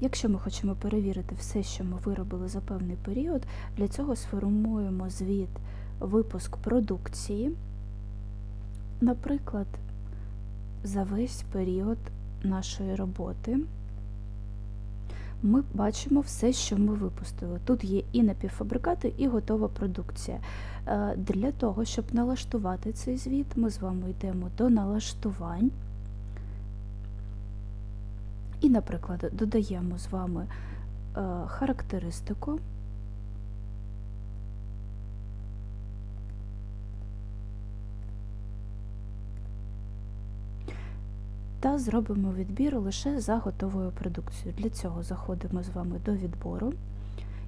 Якщо ми хочемо перевірити все, що ми виробили за певний період, для цього сформуємо звіт випуск продукції, наприклад, за весь період нашої роботи. Ми бачимо все, що ми випустили. Тут є і напівфабрикати, і готова продукція. Е, Для того, щоб налаштувати цей звіт, ми з вами йдемо до налаштувань. І, наприклад, додаємо з вами е, характеристику. Та зробимо відбір лише за готовою продукцією. Для цього заходимо з вами до відбору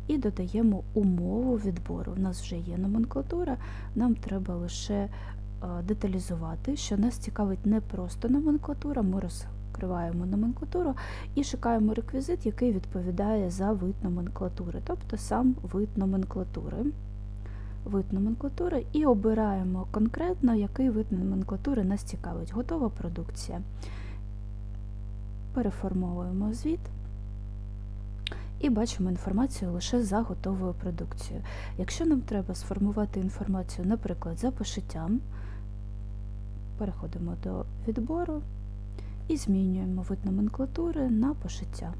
і додаємо умову відбору. У нас вже є номенклатура, нам треба лише е, деталізувати, що нас цікавить не просто номенклатура, ми розкриваємо номенклатуру і шукаємо реквізит, який відповідає за вид номенклатури, тобто сам вид номенклатури. Вид номенклатури і обираємо конкретно, який вид номенклатури нас цікавить. Готова продукція. Переформовуємо звіт і бачимо інформацію лише за готовою продукцією. Якщо нам треба сформувати інформацію, наприклад, за пошиттям, переходимо до відбору і змінюємо вид номенклатури на пошиття.